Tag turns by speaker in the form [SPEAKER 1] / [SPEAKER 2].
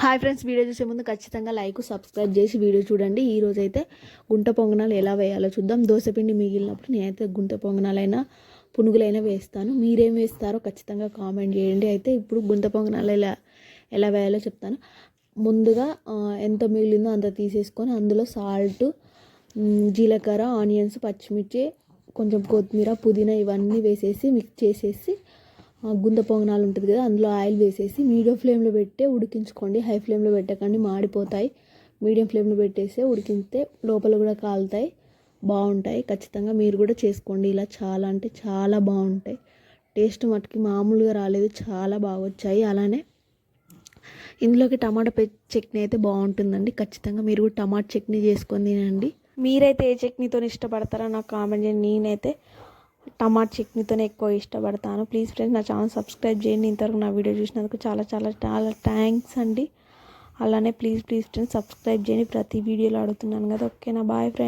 [SPEAKER 1] Hi friends video చూసే ముందు ఖచ్చితంగా లైక్ సబ్స్క్రైబ్ చేసి వీడియో చూడండి. ఈ అయితే గుంట పొంగనాలు ఎలా వేయాలో చూద్దాం. దోశపిండి మిగిలినప్పుడు నేనైతే గుంట పొంగనాలైనా పునుగులైనా వేస్తాను. మీరేం వేస్తారో ఖచ్చితంగా కామెంట్ చేయండి. అయితే ఇప్పుడు గుంట పొంగనాలు ఎలా ఎలా వేయాలో చెప్తాను. ముందుగా ఎంత మిగిలిందో అంత తీసేసుకొని అందులో సాల్ట్ జీలకర్ర ఆనియన్స్ పచ్చిమిర్చి కొంచెం కొత్తిమీర పుదీనా ఇవన్నీ వేసేసి మిక్స్ చేసేసి గుంత పొంగనాలు ఉంటుంది కదా అందులో ఆయిల్ వేసేసి మీడియం ఫ్లేమ్లో పెట్టే ఉడికించుకోండి. హై ఫ్లేమ్లో పెట్టకండి మాడిపోతాయి. మీడియం ఫ్లేమ్లో పెట్టేసి ఉడికిస్తే లోపల కూడా కాలుతాయి బాగుంటాయి. ఖచ్చితంగా మీరు కూడా చేసుకోండి. ఇలా చాలా అంటే చాలా బాగుంటాయి. టేస్ట్ మటుకి మామూలుగా రాలేదు చాలా బాగా వచ్చాయి. అలానే ఇందులోకి టమాటా పె చట్నీ అయితే బాగుంటుందండి. ఖచ్చితంగా మీరు కూడా టమాటా చట్నీ చేసుకొని తినండి. మీరైతే ఏ చట్నీతో ఇష్టపడతారో నాకు కామెంట్ చేయండి. నేనైతే టమాటా చట్నీతోనే ఎక్కువ ఇష్టపడతాను. ప్లీజ్ ఫ్రెండ్స్ నా ఛానల్ సబ్స్క్రైబ్ చేయండి. ఇంతవరకు నా వీడియో చూసినందుకు చాలా చాలా చాలా థ్యాంక్స్ అండి. అలానే ప్లీజ్ ప్లీజ్ ఫ్రెండ్స్ సబ్స్క్రైబ్ చేయండి. ప్రతి వీడియోలో అడుగుతున్నాను కదా. ఓకేనా బాయ్ ఫ్రెండ్స్